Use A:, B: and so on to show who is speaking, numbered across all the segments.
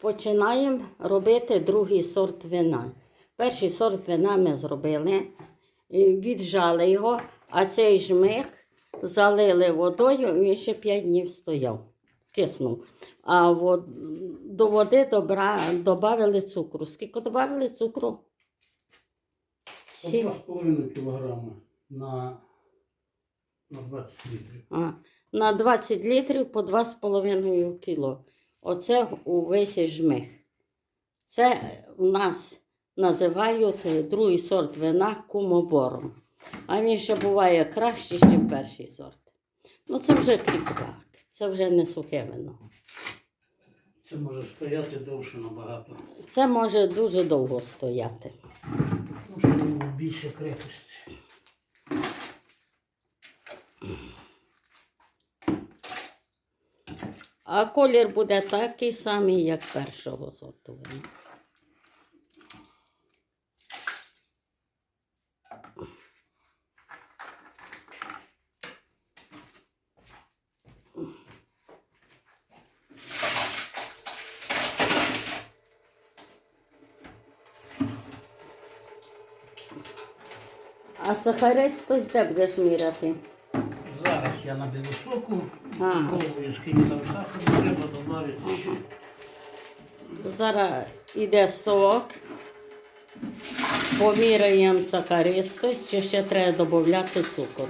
A: Починаємо робити другий сорт вина. Перший сорт вина ми зробили, віджали його, а цей жмих залили водою, і він ще 5 днів стояв, киснув. А вод... до води добра... додали цукру. Скільки додали цукру?
B: 2,5 кілограми на, на 20 літрів.
A: А, на 20 літрів по 2,5 кіло. Оце увесь жмих. Це у нас називають е, другий сорт вина кумобором. А він ще буває кращий, ніж перший сорт. Ну це вже кріпак, це вже не сухе вино.
B: Це може стояти довше набагато.
A: Це може дуже довго стояти.
B: Ну, що більше крепості.
A: А колір буде такий самий, як першого сорту. А сахаристость де будеш міряти?
B: Я на білосоку
A: Ага.
B: пробую, там сахару треба додати.
A: Зараз іде сок. Поміряємо сахаристость, чи ще треба додати цукор.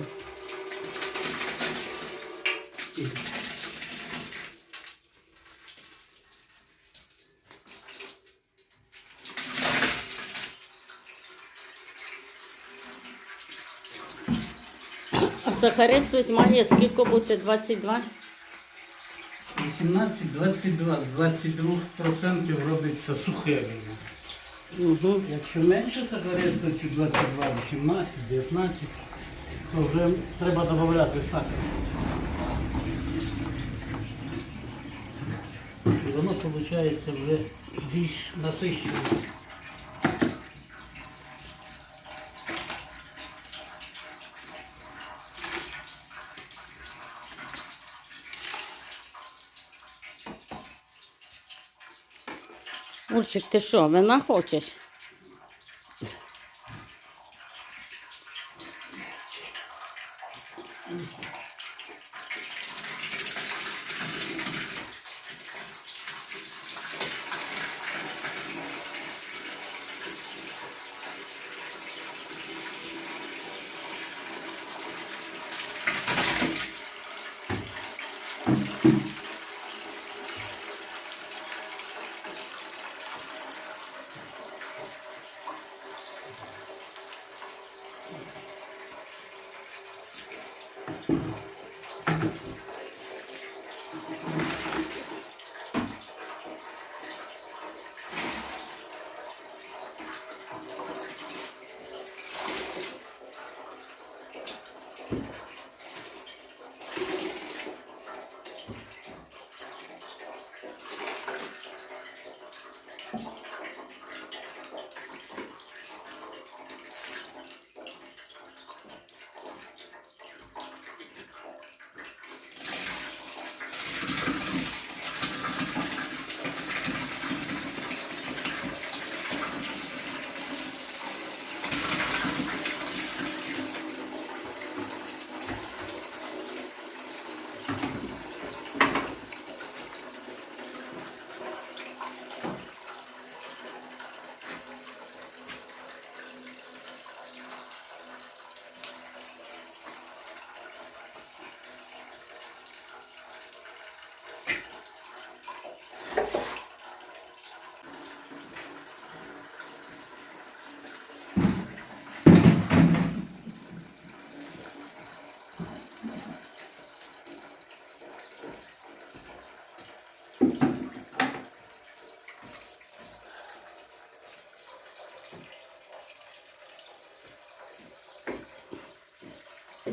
A: А сахаристость має скільки бути? 22?
B: 18-22, з 22% робиться сухе вино.
A: Угу.
B: Якщо менше сахаристості 22, 18, 19, то вже треба додати сахар. І воно виходить вже більш насичене.
A: Мурчик, ти що, вина хочеш?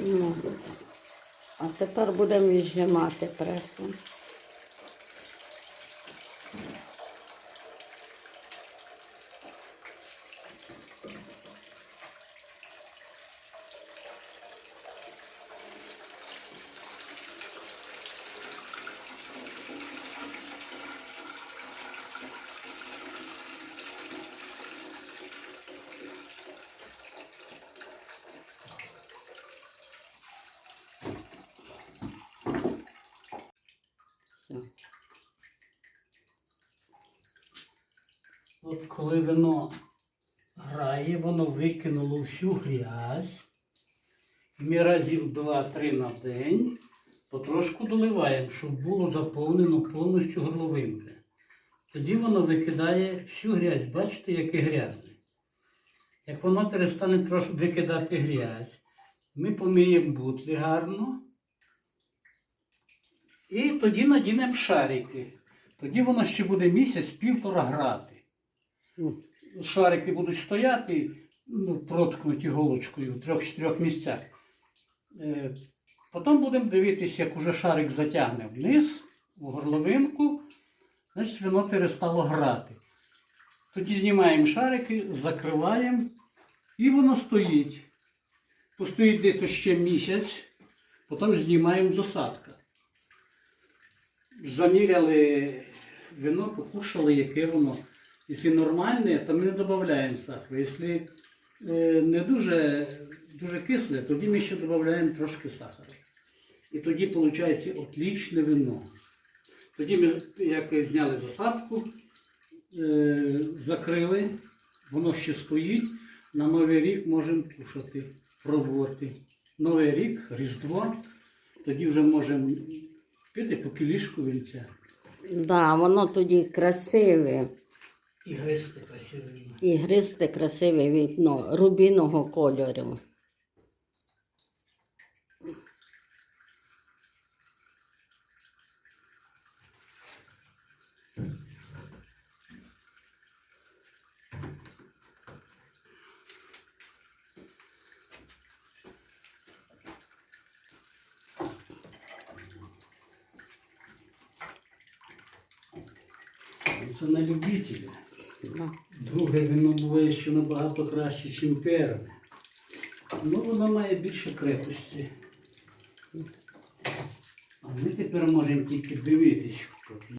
A: Ну, а тепер будемо віджимати пресом.
B: От коли вино грає, воно викинуло всю грязь. Ми разів 2-3 на день потрошку доливаємо, щоб було заповнено повністю горловинка. Тоді воно викидає всю грязь. Бачите, яке грязне. Як воно перестане трошки викидати грязь, ми помиємо бутлі гарно. І тоді надінемо шарики. Тоді воно ще буде місяць-півтора грати шарики будуть стояти, ну, проткнуті голочкою в трьох-чотирьох місцях. Е, Потім будемо дивитися, як уже шарик затягне вниз, у горловинку, значить воно перестало грати. Тоді знімаємо шарики, закриваємо і воно стоїть. Постоїть десь ще місяць, потім знімаємо засадка. Заміряли вино, покушали, яке воно. Якщо нормальне, то ми не додаємо сахару. Якщо е, не дуже, дуже кисле, тоді ми ще додаємо трошки сахару. І тоді виходить отлічне вино. Тоді ми, як зняли засадку, е, закрили, воно ще стоїть. На Новий рік можемо кушати, пробувати. Новий рік, Різдво, тоді вже можемо пити по кілішку вінця
A: да, воно тоді красиве.
B: І гристи красиве.
A: І красиве вікно рубіного кольору.
B: Це на любителя.
A: Да.
B: Друге вино буває що набагато краще, ніж перше. Ну, воно має більше крепості. А ми тепер можемо тільки дивитись,